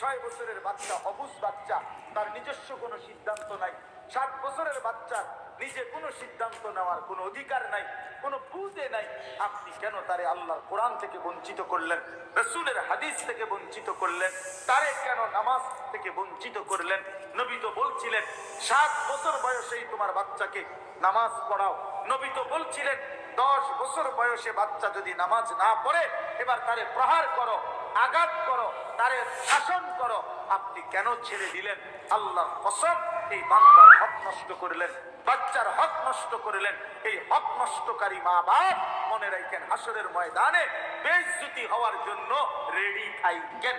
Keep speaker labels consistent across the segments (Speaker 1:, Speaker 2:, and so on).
Speaker 1: ছয় বছরের বাচ্চা, অবুজ বাচ্চা, তার নিজস্ব কোনো সিদ্ধান্ত নাই। ষাট বছরের বাচ্চার নিজে কোনো সিদ্ধান্ত নেওয়ার কোনো অধিকার নাই, কোনো বুঝে নাই। আপনি কেন তারে আল্লাহর কোরআন থেকে বঞ্চিত করলেন, রসুলের হাদিস থেকে বঞ্চিত করলেন, তারে কেন নামাজ থেকে বঞ্চিত করলেন? নবী তো বলছিলেন, সাত বছর বয়সেই তোমার বাচ্চাকে নামাজ পড়াও। নবী তো বলছিলেন দশ বছর বয়সে বাচ্চা যদি নামাজ না পড়ে, এবার তারে প্রহার করো, আঘাত করো, তারে শাসন করো। আপনি কেন ছেড়ে দিলেন? আল্লাহ কসম, এই বাংলার হক নষ্ট করলেন, বাচ্চার হক নষ্ট করলেন। এই হক নষ্টকারী মা বাপ মনে রাখেন, হাসরের ময়দানে বেজ্জুতি হওয়ার জন্য রেডি থাইকেন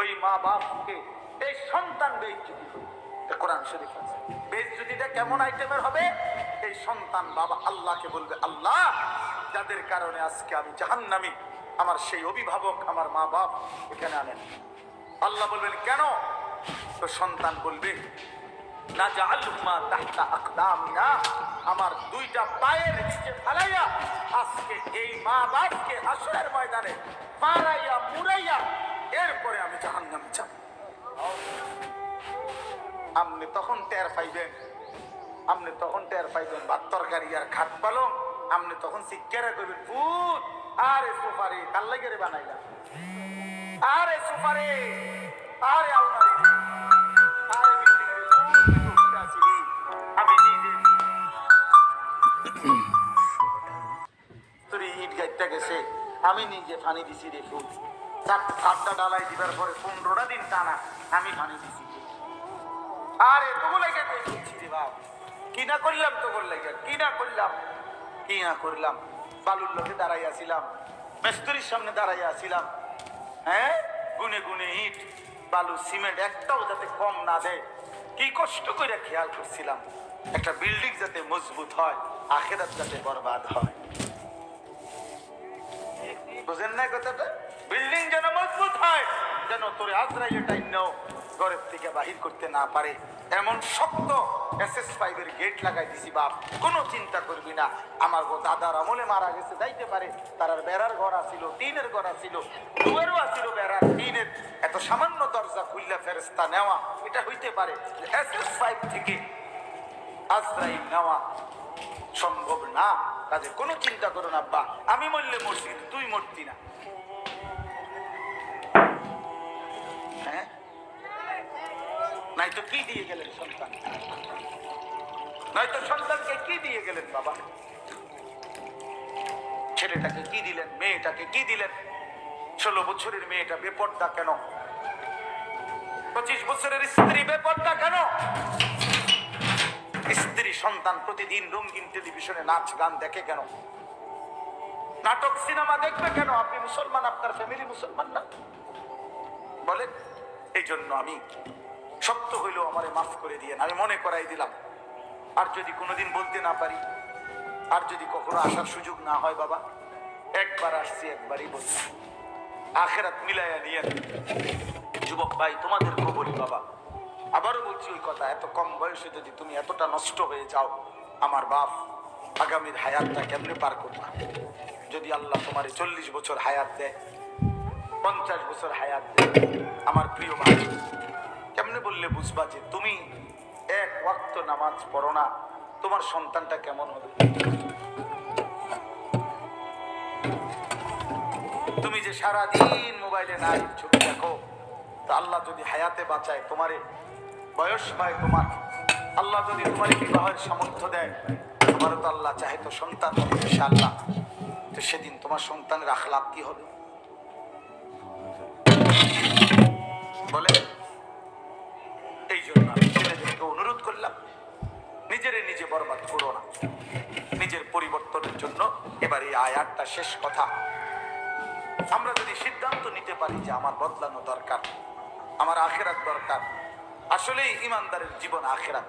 Speaker 1: ওই মা বাপকে এই সন্তান বেজ্জুতি কোরআন শরীফ আছে। বেজ্জুতিটা কেমন আইটেমের হবে, এই সন্তান বাবা আল্লাহকে বলবে, আল্লাহ, যাদের কারণে আজকে আমি জাহান্নামি, আমার সেই অভিভাবক, আমার মা বাপ এখানে আনেন। আল্লাহ বলবেন, কেন? তো সন্তান বলবে, না জাআলহুমা তাহতা আকদামিনা, আমার দুইটা পায়ের নিচে ফালাইয়া আজকে এই মা বাপকে হাসরের ময়দানে মারাইয়া মুরাইয়া এরপরে আমি জাহান্নামে যাব। আপনি তখন টের পাইবেন। আপনি তখন টের পাইবেন ভাত তরকারি আর খাট পালং। আপনি তখন শিক্ষারা করবেন ভূত, আরে সুপারি কাল লাগে রে বানাইলা আরে সুপারি, আরে গেছে, আমি নিজে ফানি দিছি রে ফুল চারটা ডালাই দিবার পরে পনেরোটা দিন টানা আমি ফানি দিছি। আরে তবু লেগে দেখছি রে বাপ। কি না করলাম তো লেগে? কি না করলাম? কি না করলাম? বালুর লোকে দাঁড়াইয়াছিলাম মেস্তুরির সামনে দাঁড়াইয়াছিলাম হ্যাঁ? গুনে গুনে ইট, বালু, সিমেন্ট একটাও যাতে কম না দেয়। কি কষ্ট করে খেয়াল করছিলাম। একটা বিল্ডিং যাতে মজবুত হয়, আখেরাত যাতে বরবাদ হয়। বুঝেন না কথাটা? বিল্ডিং যেন মজবুত হয়, যেন তোরে আজরাইলে টাইম নাও। ঘরের থেকে বাহির করতে না পারে, এমন শক্ত এসএস ফাইভের গেট লাগাই দিছি, বাপ। কোনো চিন্তা করবি না। আমার গো দাদার আমলে মারা গেছে, যাইতে পারে। তার বেড়ার ঘর আছিল, টিনের ঘর আছিল, দুয়েরও আছিল বেড়ার টিনের। এত সামান্য দরজা খুললে ফেরস্তা নেওয়া, এটা হইতে পারে এসএস ফাইভ থেকে আজরাইল নেওয়া সম্ভব না। কাজে কোনো চিন্তা করো না, আব্বা। আমি মরলে মরছি, তুই মরতি না। নাই তো কি দিয়ে গেলেন সন্তান? নয়তো সন্তানকে কি দিয়ে গেলেন বাবা? ছেলেটাকে কি দিলেন? মেয়েটাকে কি দিলেন? ষোলো বছরের মেয়েটা বেপর্দা কেন? পঁচিশ বছরের স্ত্রী বেপর্দা কেন? স্ত্রী সন্তান প্রতিদিন রঙিন টেলিভিশনে নাচ, গান দেখে কেন? নাটক, সিনেমা দেখবে কেন? আপনি মুসলমান, আপনার ফ্যামিলি মুসলমান না? বলেন এই জন্য আমি শক্ত হইলেও আমারে মাফ করে দিয়ে আমি মনে করাই দিলাম। আর যদি কোনোদিন বলতে না পারি, আর যদি কখনো আসার সুযোগ না হয় বাবা, একবার আসছি, একবারই বলছি। আখেরাত মিলাইয়া নিয়ে যুবক ভাই, তোমাদের বলি বাবা। আবারও বলছি ওই কথা, এত কম বয়সে যদি তুমি এতটা নষ্ট হয়ে যাও, আমার বাপ আগামীর হায়াতটা কেমনে পার করবা? যদি আল্লাহ তোমার চল্লিশ বছর হায়াত দেয়, পঞ্চাশ বছর হায়াত দেয়, আমার প্রিয় ভাই কেমনে বললে বুঝবা যে তুমি এক ওয়াক্ত নামাজ পড়ো না, তোমার সন্তানটা কেমন হবে? তুমি যে সারাদিন মোবাইলে নাই, ছবি দেখো, তা আল্লাহ যদি হায়াতে বাঁচায় তোমারে, বয়স হয় তোমার, আল্লাহ যদি তোমার বিবাহের সামর্থ্য দেয় তোমারও তো আল্লাহ চাহে তো সন্তান ইনশাআল্লাহ। তো সেদিন তোমার সন্তানের আখলাপ কি হবে? বলে এই জন্য আমি ছেলেদেরকে অনুরোধ করলাম। নিজেরে নিজে বরবাদ করো না। নিজের পরিবর্তনের জন্য এবার এই আয়াতটা শেষ কথা। আমরা যদি সিদ্ধান্ত নিতে পারি যে আমার বদলানো দরকার, আমার আখেরাত দরকার, আসলেই ইমানদারের জীবন আখেরাত।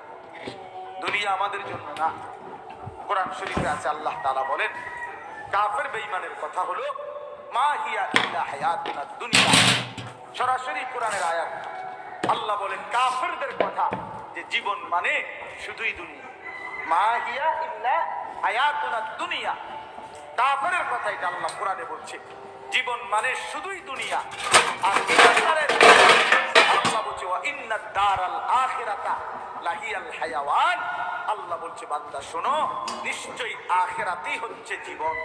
Speaker 1: দুনিয়া আমাদের জন্য না। কোরআন শরীফে আছে, আল্লাহ তাআলা বলেন, কাফের বেঈমানের কথা হলো, মা হিয়া ইল্লা হায়াতুনা দুনিয়া সরাসরি কোরআনের আয়াত। আল্লাহ বলেন, কাফেরদের কথা জীবন মানে শুধুই দুনিয়া। মা হিয়া ইল্লা হায়াতুনা দুনিয়া। কাফেরের কথা এটা আল্লাহ কোরআনে বলছে। জীবন মানে শুধুই দুনিয়া। আর আল্লাহ বলছে, ওয়া ইন্নাদ দারাল আখিরাতা লাহিয়াল হায়াওয়ান। আল্লাহ বলছে, বান্দা, শোনো, নিশ্চয়ই আখেরাতেই হচ্ছে জীবন।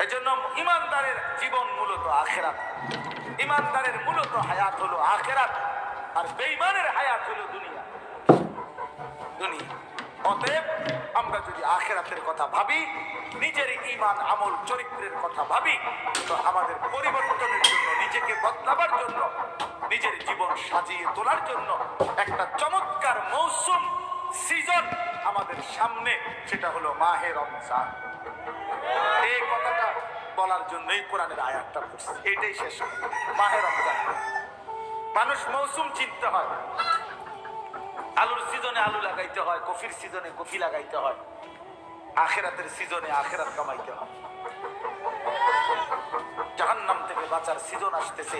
Speaker 1: এজন্য ইমানদারের জীবন মূলত আখেরাত। ইমানদারের মূলত হায়াত হলো আখেরাত। আর বেঈমানের হায়াত হলো দুনিয়া। দুনিয়া। অতএব আমরা যদি আখেরাতের কথা ভাবি, নিজের ইমান আমল, চরিত্রের কথা ভাবি, তো আমাদের পরিবর্তনের জন্য, নিজেকে বদলাবার জন্য, নিজের জীবন সাজিয়ে তোলার জন্য একটা চমৎকার মৌসুম সিজন আমাদের সামনে, সেটা হলো মাহে রমজান। এই কথাটা বলার জন্যই কোরআনের আয়াতটা এটাই শেষ। মাহে রমজান। মানুষ মৌসুম চিনতে হয়। আলুর সিজনে আলু লাগাইতে হয়, কফির সিজনে কফি লাগাইতে হয়। আখেরাতের সিজনে আখেরাত কামাইতে হয়। জাহান্নাম থেকে বাঁচার সিজন আসতেছে।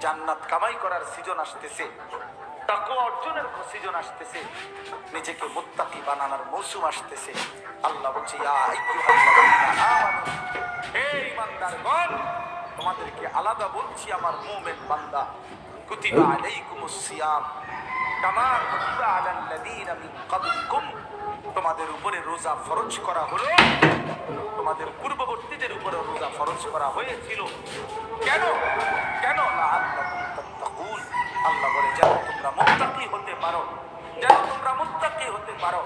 Speaker 1: জান্নাত কামাই করার সিজন আসতেছে। তাকওয়া অর্জনের সিজন আসতেছে। নিজেকে মুত্তাকি বানানোর মৌসুম আসতেছে। আল্লাহ আমানু, হে ঈমানদারগণ, তোমাদেরকে আলাদা বলছি আমার মুমিন বান্দা। কুতিবা আলাইকুমুস সিয়াম কামা কুতিবা আলাল্লাযীনা মিন ক্বাবলিকুম তোমাদের উপরে রোজা ফরজ করা হলো। তোমাদের পূর্ববর্তীদের উপরে রোজা ফরজ করা হয়েছিল। কেন? কেন? আল্লাহ বলে, যেন তোমরা মুত্তাকি হতে পারো। যেন তোমরা মুত্তাকি হতে পারো।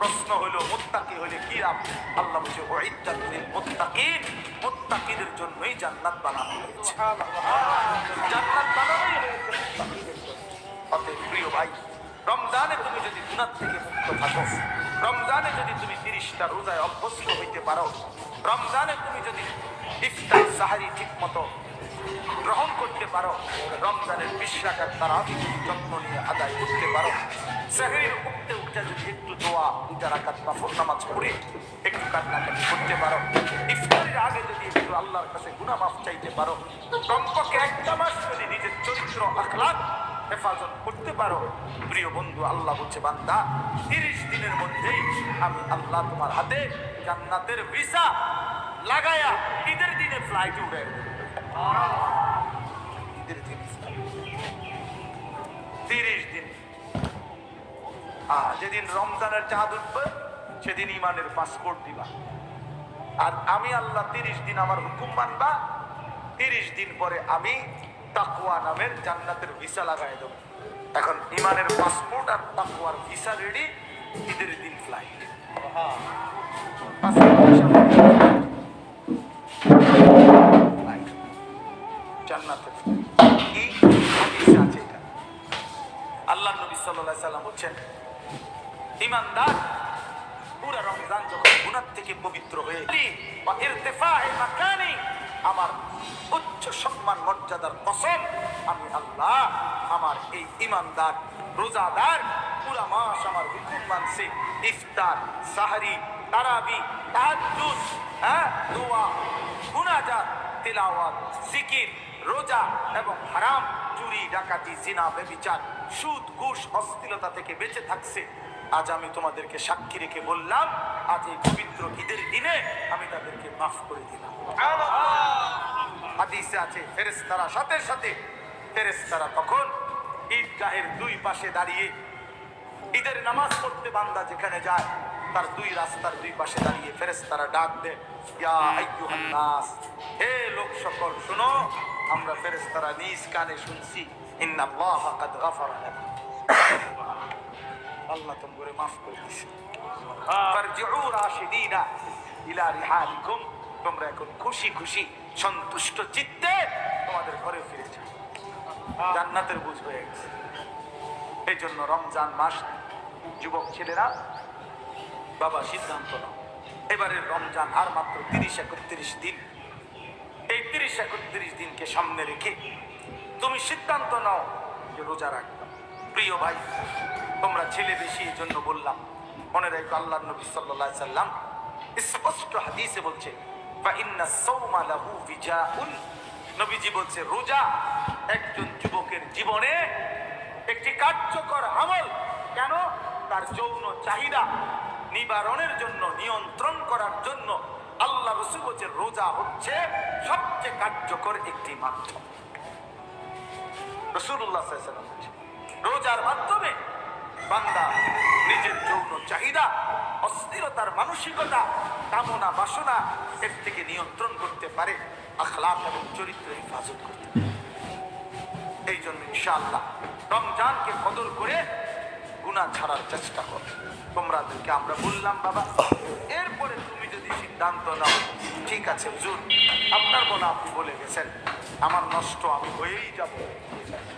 Speaker 1: প্রশ্ন হলো, মুত্তাকি হলে কি লাভ? আল্লাহ বলছে ওয়াইদ্দাত লিল মুত্তাকিন, মুত্তাকিদের জন্যই জান্নাত বানানো হয়েছে। জান্নাত হয়েছে প্রিয় ভাই, রমজানে তুমি যদি গুনাহ থেকে মুক্ত থাকো, রমজানে যদি তুমি তিরিশটা রোজায় অভ্যস্ত হইতে পারো, রমজানে তুমি যদি ইফতার, সাহারি ঠিক মতো গ্রহণ করতে পারো, রমজানের বিশ্বাকার তারা যত্ন নিয়ে আদায় করতে পারো। সাহের উঠতে উঠতে যদি একটু দোয়া দুটা রাখাত বা নামাজ পড়ে একটু কান্নাকাটি করতে পারো। ইফতারের আগে যদি একটু আল্লাহর কাছে গুনাহ মাফ চাইতে পারো কমপক্ষে একটা মাস যদি নিজের চরিত্র আখলাক হেফাজত করতে পারো। প্রিয় বন্ধু, আল্লাহ বলছে, বান্দা, তিরিশ দিনের মধ্যেই আমি আল্লাহ তোমার হাতে জান্নাতের ভিসা লাগায়া ঈদের দিনে ফ্লাইট উড়ে ঈদের দিন। তিরিশ দিন। যেদিন রমজানের চাঁদ উঠবে, সেদিন ইমানের পাসপোর্ট দিবা। আর আমি আল্লাহ তিরিশ দিন আমার হুকুম মানবা, তিরিশ দিন পরে আমি তাকুয়া নামের জান্নাতের ভিসা লাগাই দেবো। এখন ইমানের পাসপোর্ট আর তাকুয়ার ভিসা রেডি ঈদের দিন ফ্লাইট জান্নাতের আল্লাহ নবী সাল্লাম বলছেন ইমানদার। পুরা রমজান যখন গুনাহ থেকে পবিত্র হয়ে আমার উচ্চ সম্মান, মর্যাদার কসম, আমি আল্লাহ, আমার এই ইমানদার, রোজাদার, পুরা মাস আমার হুকুম মানছে, ইফতার, সাহারি, তারাবি, তাহাজ্জুদ হ্যাঁ দোয়া মুনাজাত তিলাওয়াত, জিকির, রোজা এবং হারাম, চুরি, ডাকাতি, জিনা বেবিচার সুদ, ঘুষ অস্থিরতা থেকে বেঁচে থাকছে। আজ আমি তোমাদেরকে সাক্ষী রেখে বললাম, আজ এই পবিত্র ঈদের দিনে আমি তাদেরকে মাফ করে দিলাম। হাদিসে আছে, ফেরেশতারা সাথে সাথে, ফেরেশতারা তখন ঈদগাহের দুই পাশে দাঁড়িয়ে ঈদের নামাজ পড়তে বান্দা যেখানে যায়, তার দুই রাস্তার দুই পাশে দাঁড়িয়ে ফেরেশতারা ডাক দেয় হে লোক সকল, শুনো, আমরা ফেরেশতারা নিজ কানে শুনছি, ইন্নাল্লাহ কাদ গাফারা আল্লাহ তোমাকে মাফ করে দিছে। ইলা রিহালিকুম, তোমরা এখন খুশি খুশি সন্তুষ্ট চিত্তে তোমাদের ঘরে ফিরে যাও। জান্নাতের বুঝ হয়ে গেছে। এই জন্য রমজান মাস, যুবক ছেলেরা, বাবা সিদ্ধান্ত নাও। এবারের রমজান আর মাত্র তিরিশ একত্রিশ দিন। এই তিরিশ একত্রিশ দিনকে সামনে রেখে তুমি সিদ্ধান্ত নাও যে রোজা রাখবে। প্রিয় ভাই তোমরা ছেলে বেশি এই জন্য বললাম। মনে রেখো আল্লাহ নবী সাল্লাহ সাল্লাম স্পষ্ট হাদিসে বলছে নবীজি বলছে রোজা একজন যুবকের জীবনে একটি কার্যকর আমল। কেন? তার যৌন চাহিদা নিবারণের জন্য নিয়ন্ত্রণ করার জন্য আল্লাহ রসুল বলছে রোজা হচ্ছে সবচেয়ে কার্যকর একটি মাধ্যম। রসুল্লাহ বলছে, রোজার মাধ্যমে বান্দা নিজের যৌন চাহিদা অস্থিরতার মানসিকতা কামনা বাসনা এর থেকে নিয়ন্ত্রণ করতে পারে আখলাপ এবং চরিত্র হেফাজত করতে পারে। এই জন্য ইনশাআল্লাহ রমজানকে কদর করে গুনাহ ছাড়ার চেষ্টা কর। তোমরাদেরকে আমরা বললাম, বাবা, এরপরে তুমি যদি সিদ্ধান্ত নাও, ঠিক আছে, হুজুর, আপনার বলা আপনি বলে গেছেন, আমার নষ্ট আমি হয়েই যাব।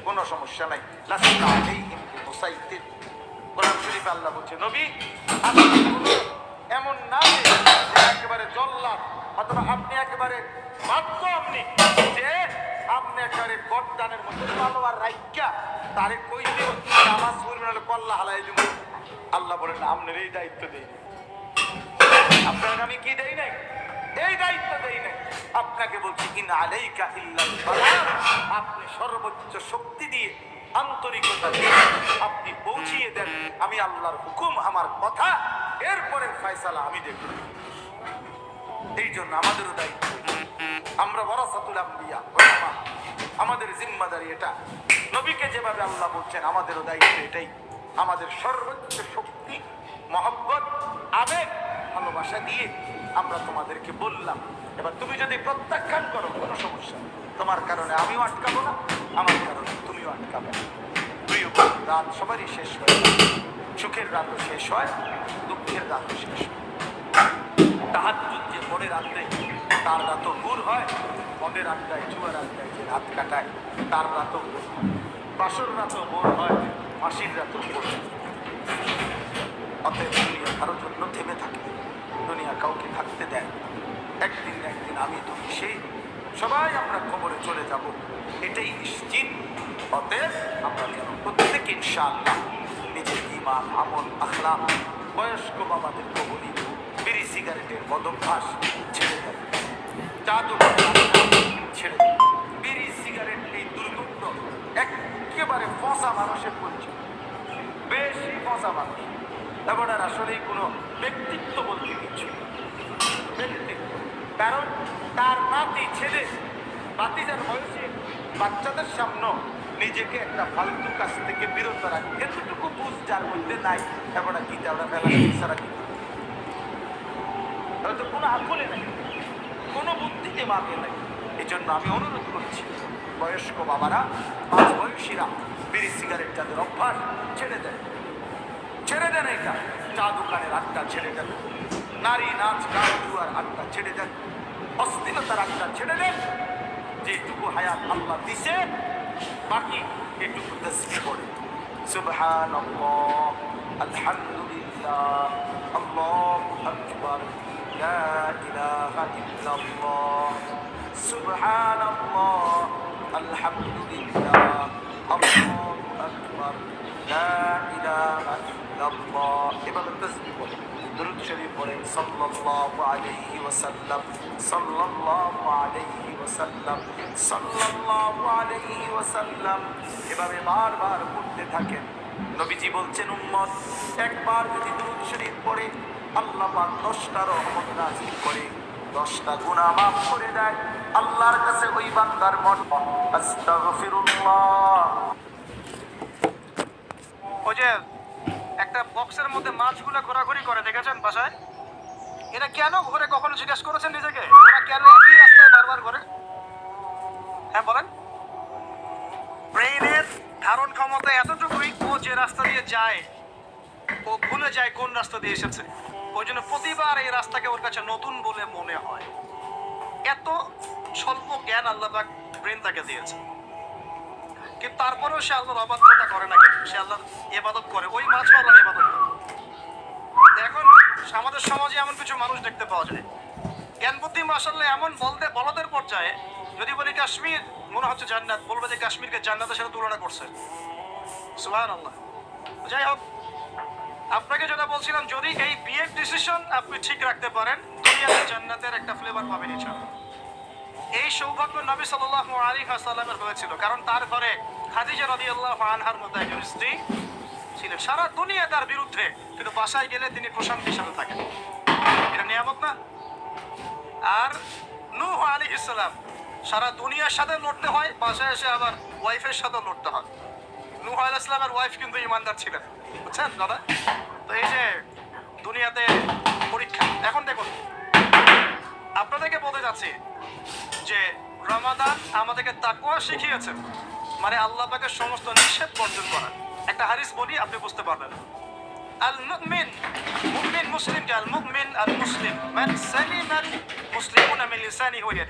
Speaker 1: কোনো সমস্যা নাই। লাস্তা আলাইহিম বিমুসাইতির কোরআন শরীফ আল্লাহ বলছে, নবী এমন না একেবারে জল্লাদ, অথবা আপনি একেবারে বাধ্য আপনি, যে আপনি একেবারে গড্ডানের মধ্যে তলোয়ার রাইকা তারে কই দিও নামাজ পড়বেন হলে কল্লা হালাই দিব আল্লাহ বলেন আপনার এই দায়িত্ব দেই নাই। আপনাকে আমি কি দেই নাই? এই দায়িত্ব দেই নাই। আপনাকে বলছি, ইন আলাইকা ইল্লাল বালাগ আপনি সর্বোচ্চ শক্তি দিয়ে, আন্তরিকতা দিয়ে আপনি পৌঁছিয়ে দেন। আমি আল্লাহর হুকুম, আমার কথা, এরপরে ফয়সালা আমি দেখব। এই জন্য আমাদেরও দায়িত্ব। আমরা ওয়ারাসাতুল আম্বিয়া আমাদের জিম্মাদারি এটা। নবীকে যেভাবে আল্লাহ বলছেন, আমাদেরও দায়িত্ব এটাই। আমাদের সর্বোচ্চ শক্তি, মহব্বত, আবেগ, ভালোবাসা দিয়ে আমরা তোমাদেরকে বললাম। এবার তুমি যদি প্রত্যাখ্যান করো, কোনো সমস্যা তোমার কারণে আমিও আটকাবো না, আমার কারণে তুমিও আটকাবে না। প্রিয় রাত সবারই শেষ হয়। সুখের রাতও শেষ হয়, দুঃখের রাতও শেষ হয়। তাহাজ্জুদ যে পরে রাত্রে, তার রাতও ভোর হয়। মদের আড্ডায়, জুয়ার আড্ডায় যে রাত কাটায়, তার রাতও ভোর বাসর রাতও ভোর হয়, মাসির রাতও ভোর অতএব দুনিয়া কারোর জন্য থেমে থাকে, দুনিয়া কাউকে থাকতে দেয় একদিন একদিন আমি তুমি সেই সবাই আমরা খবরে চলে যাব। এটাই নিশ্চিত। অতএব আমরা যেন প্রত্যেক ইনশাআল্লাহ নিজের ইমান আমল আখলাম বয়স্ক বাবাদেরকে বলি বিড়ি, সিগারেটের বদভ্যাস ছেড়ে দেয় জাদু ছেড়ে বিড়ি, সিগারেট এই দুর্গন্ধ। একেবারে ফসা মানুষের পরিচয়। বেশি ফসা মানুষ। এবং আর আসলেই কোনো ব্যক্তিত্ব বলতে কিছু কারণ তার নাতি ছেলে বাতিজার বয়সে বাচ্চাদের সামনে নিজেকে একটা ফালতু কাজ থেকে বিরত রাখে। এতটুকু বুঝ যার মধ্যে নাই এবং গীতা ওরা ফেলা সারা কি হয়তো কোনো আকলে নাই। কোনো বুদ্ধিতে মাপে নাই এই জন্য আমি অনুরোধ করছি, বয়স্ক বাবারা মাঝ বয়সীরা বিড়ি সিগারেট যাদের অভ্যাস, ছেড়ে দেয় ছেড়ে দেন এটা। চা দোকানের আড্ডা ছেড়ে দেন। নারী নাচ, গান জুয়ার আড্ডা ছেড়ে দেন। অস্থিরতার আড্ডা ছেড়ে দেন। যেটুকু হায়াত আল্লাহ দিছে, বাকি এটুকু তসবি করে। সুবহান আল্লাহ আলহামদুলিল্লাহ, আল্লাহু আকবার। লা ইলাহা ইল্লাল্লাহ সুবহানাল্লাহ আলহামদুলিল্লাহ আল্লাহু আকবার লা ইলাহা ইল্লাল্লাহ এভাবে তাসবিহ বলে দরুদ শরীফ পড়েন সাল্লাল্লাহু আলাইহি ওয়াসাল্লাম। সাল্লাল্লাহু আলাইহি ওয়াসাল্লাম। সাল্লাল্লাহু আলাইহি ওয়াসাল্লাম। এভাবে বারবার পড়তে থাকেন। নবীজি বলছেন, উম্মত, একবার যদি দরুদ শরীফ পড়ে আল্লাহ পাক দশটা রহমত নাজিল করে দশটা গুনাহ মাফ করে দেয়। আল্লাহর কাছে ওই বান্দার মন। আস্তাগফিরুল্লাহ।
Speaker 2: ওই যে একটা বক্সের মধ্যে মাছগুলো ঘোরাঘুরি করে দেখেছেন বাসায়? এরা কেন ঘুরে কখনো জিজ্ঞেস করেছেন নিজেকে? ওরা কেন একই রাস্তায় বারবার ঘুরে? হ্যাঁ বলেন। ব্রেইনের ধারণ ক্ষমতা এতটুকুই ও যে রাস্তা দিয়ে যায় ও ভুলে যায় কোন রাস্তা দিয়ে এসেছে। ওই জন্য প্রতিবার এই রাস্তাকে ওর কাছে নতুন বলে মনে হয়। এত স্বল্প জ্ঞান আল্লাহ ব্রেন তাকে দিয়েছে। কিন্তু তারপরেও সে আল্লাহর অবাধ্যতা করে না কিন্তু সে আল্লাহর এবাদত করে। ওই মাছ আল্লাহর এবাদত করে। এখন আমাদের সমাজে এমন কিছু মানুষ দেখতে পাওয়া যায়। জ্ঞান বুদ্ধি মাসাল্লাহ এমন বলতে বলদের পর্যায়ে, যদি বলি কাশ্মীর, মনে হচ্ছে জান্নাত। বলবে যে কাশ্মীরকে জান্নাতের সাথে তুলনা করছে। সুহান আল্লাহ যাই হোক আপনাকে যেটা বলছিলাম, যদি এই বিয়ের ডিসিশন আপনি ঠিক রাখতে পারেন, দুনিয়াতে জান্নাতের একটা ফ্লেভার পাবেন ইনশাআল্লাহ এই সৌভাগ্য নবী সাল্লাল্লাহু আলাইহি ওয়াসাল্লামের হয়েছিল, কারণ তার ঘরে খাদিজা রাদিয়াল্লাহু আনহার মতো একজন স্ত্রী ছিলেন সারা দুনিয়া তার বিরুদ্ধে, কিন্তু বাসায় গেলে তিনি প্রশান্তির সাথে থাকেন। এটা নিয়ামত না? আর নূহ আলী ইসলাম সারা দুনিয়ার সাথে লড়তে হয়, বাসায় এসে আবার ওয়াইফের সাথে লড়তে হয়। নূহ আলী ইসলামের ওয়াইফ কিন্তু ইমানদার ছিলেন, বুঝছেন দাদা? তো এই যে দুনিয়াতে পরীক্ষা, এখন দেখুন, আপনাদেরকে বলতে যাচ্ছি যে রমাদান আমাদেরকে তাকুয়া শিখিয়েছেন মানে আল্লাহ সমস্ত নিষেধ বর্জন করা। একটা হারিস বলি, আপনি বুঝতে পারবেন। আল মুমিন মুমিন মুসলিম আল মুমিন আল মুসলিম, মান সালিম আল মুসলিমুনা মিন লিসানি ওয়া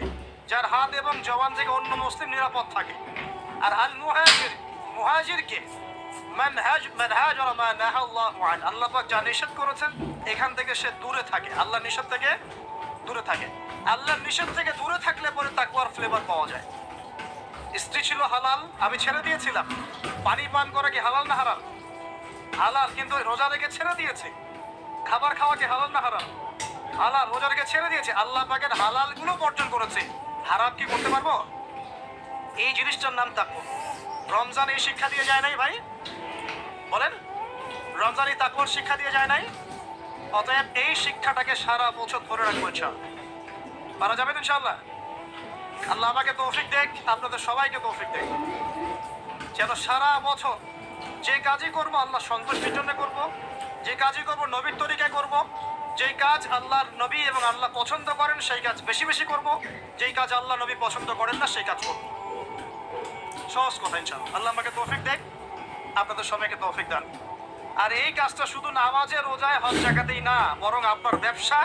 Speaker 2: যার হাত এবং জবান থেকে অন্য মুসলিম নিরাপদ থাকে। আর আল মুহাজির মুহাজির কে মান হাজ মান হাজারা মা নাহা আল্লাহু আন। আল্লাহ পাক যা নিষেধ করেছেন, এখান থেকে সে দূরে থাকে। আল্লাহ নিষেধ থেকে দূরে থাকে। আল্লাহর নিষেধ থেকে দূরে থাকলে পরে তাকওয়ার ফ্লেভার পাওয়া যায়। স্ত্রী ছিল হালাল, আমি ছেড়ে দিয়েছিলাম। পানি পান করা কি হালাল না হারাম? হালাল কিন্তু রোজা রেখে ছেড়ে দিয়েছে। খাবার খাওয়া কি হালাল না হারাম? হালাল রোজা রেখে ছেড়ে দিয়েছে। আল্লাহ পাকের হালালগুলো বর্জন করেছে। হারাম কি করতে পারব? এই জিনিসটার নাম তাকওয়া। রমজান এই শিক্ষা দিয়ে যায় নাই ভাই? বলেন, রমজান এই তাকওয়ার শিক্ষা দিয়ে যায় নাই? অতএব এই শিক্ষাটাকে সারা বছর ধরে রাখব ইনশাআল্লাহ পারা যাবেন ইনশাআল্লাহ? আল্লাহ আমাকে তৌফিক দেখ, আপনাদের সবাইকে তৌফিক দেখ। যেন সারা বছর যে কাজই করব, আল্লাহ সন্তুষ্টির জন্য করব, যে কাজই করব, নবীর তরিকায় করব, যেই কাজ আল্লাহর নবী এবং আল্লাহ পছন্দ করেন, সেই কাজ বেশি বেশি করব, যেই কাজ আল্লাহ নবী পছন্দ করেন না, সেই কাজ করব। সহজ কথা ইনশাআল্লাহ। আল্লাহ আমাকে তৌফিক দেখ আপনাদের সবাইকে তৌফিক দান। আর এই কাজটা শুধু নামাজে, রোজায়, হজ জায়গাতেই না, বরং আপনার ব্যবসা,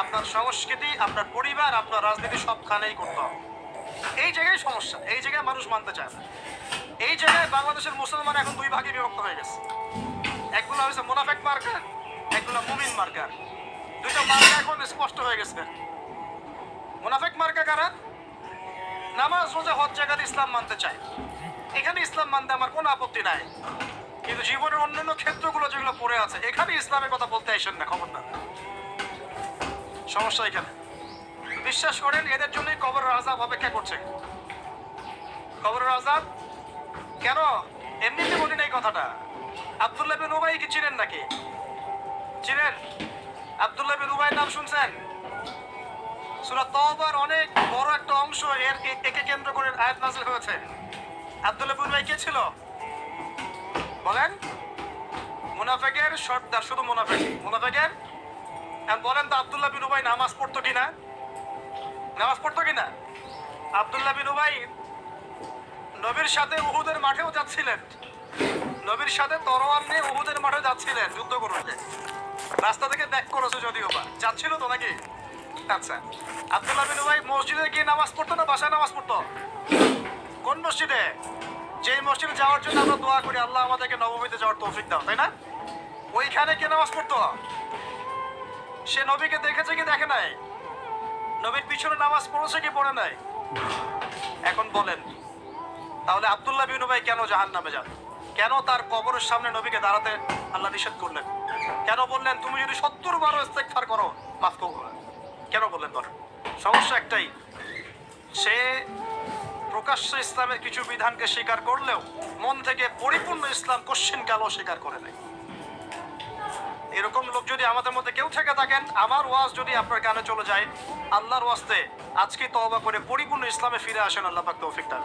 Speaker 2: আপনার সংস্কৃতি, আপনার পরিবার, আপনার রাজনীতি সবখানেই করতে হবে। এই জায়গায় সমস্যা, এই জায়গায় মানুষ মানতে চায় না। এই জায়গায় বাংলাদেশের মুসলমান এখন দুই ভাগে বিভক্ত হয়ে গেছে। একগুলো হয়েছে মোনাফেক মার্কার একগুলো মুমিন মার্কার দুইটা মার্কা এখন স্পষ্ট হয়ে গেছে। মোনাফেক মার্কা কারা? নামাজ, রোজা, হজ জায়গাতে ইসলাম মানতে চাই। এখানে ইসলাম মানতে আমার কোনো আপত্তি নাই। কিন্তু জীবনের অন্যান্য ক্ষেত্রগুলো যেগুলো পড়ে আছে, এখানে ইসলামের কথা বলতে আসেন না খবর না সমস্যা এখানে। বিশ্বাস করেন, এদের জন্যই কবর আজাব অপেক্ষা করছে। কবরের আজাব কেন? এমনিতে বলি না এই কথাটা। আবদুল্লাহ বিন উবাই কি চিনেন নাকি? চিনেন? আবদুল্লাহ বিন উবাইয়ের নাম শুনছেন? সূরা তওবার অনেক বড় একটা অংশ এর একে কেন্দ্র করে আয়াত নাযিল হয়েছে। আবদুল্লাহ উবাই কে ছিল? বলেন। মুনাফেকের সর্দার, শুধু মুনাফেক। মুনাফেকের? বলেন তো আবদুল্লাহ বিন উবাই নামাজ পড়তো কিনা? নামাজ পড়তো কিনা? আবদুল্লাহ বিন উবাই নবীর সাথে উহুদের মাঠেও যাচ্ছিলেন। নবীর সাথে তরোয়াল নিয়ে উহুদের মাঠে যাচ্ছিলেন, যুদ্ধ করতে। রাস্তা থেকে ব্যাক করেছে যদিও বা। যাচ্ছিল তো নাকি? আচ্ছা আবদুল্লাহ বিন উবাই মসজিদে গিয়ে নামাজ পড়তো না? বাসায় নামাজ পড়তো? কোন মসজিদে? যেই মসজিদে যাওয়ার জন্য আমরা দোয়া করি, আল্লাহ আমাদেরকে নবমীতে যাওয়ার তৌফিক দাও, তাই না? ওইখানে কে নামাজ পড়তো? সে নবীকে দেখেছে কি দেখে নাই? নবীর পিছনে নামাজ পড়েছে কি পড়ে নাই? এখন বলেন, তাহলে আব্দুল্লাহ বিন উবাই কেন জাহান নামে যান? কেন তার কবরের সামনে নবীকে দাঁড়াতে আল্লাহ নিষেধ করলেন? কেন বললেন, তুমি যদি সত্তর বারো ইস্তেকফার করো, মাফ করব। কেন বললেন বলেন সমস্যা একটাই। সে প্রকাশ্য ইসলামের কিছু বিধানকে স্বীকার করলেও মন থেকে পরিপূর্ণ ইসলাম কোশ্চিন কালও স্বীকার করে নেয় এরকম লোক যদি আমাদের মধ্যে কেউ থেকে থাকেন, আমার ওয়াজ যদি আপনার কানে চলে যায়, আল্লাহর ওয়াস্তে আজকে তওবা করে পরিপূর্ণ ইসলামে ফিরে আসেন আল্লাহ পাক তৌফিক দান।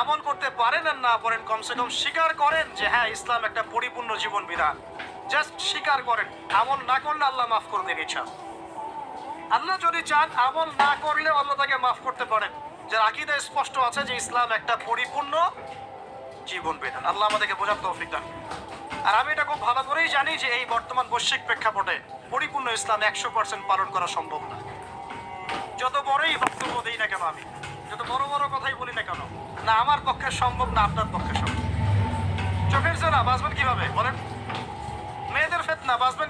Speaker 2: আমল করতে পারেন আর না পারেন, কমসে কম স্বীকার করেন যে হ্যাঁ ইসলাম একটা পরিপূর্ণ জীবন বিধান। জাস্ট স্বীকার করেন, আমল না করলে আল্লাহ মাফ করে দেন ইচ্ছা আল্লাহ যদি চান, আমল না করলে আল্লাহ তাকে মাফ করতে পারেন। যার আকিদা স্পষ্ট আছে যে ইসলাম একটা পরিপূর্ণ জীবন বিধান আল্লাহ আমাদেরকে বোঝার তৌফিক দান আর আমি এটা খুব ভালো করেই জানি যে এই বর্তমান বৈশ্বিক প্রেক্ষাপটে পরিপূর্ণ ইসলাম একশো পার্সেন্ট পালন করা সম্ভব না। যত বড়ই বক্তব্য দিই না কেন আমি, যত বড় বড় কথাই বলি না কেন, না আমার পক্ষে সম্ভব, না আপনার পক্ষে সম্ভব। চোখের জেলা বাঁচবেন কীভাবে? বলেন। মেয়েদের ফেতনা, বাঁচবেন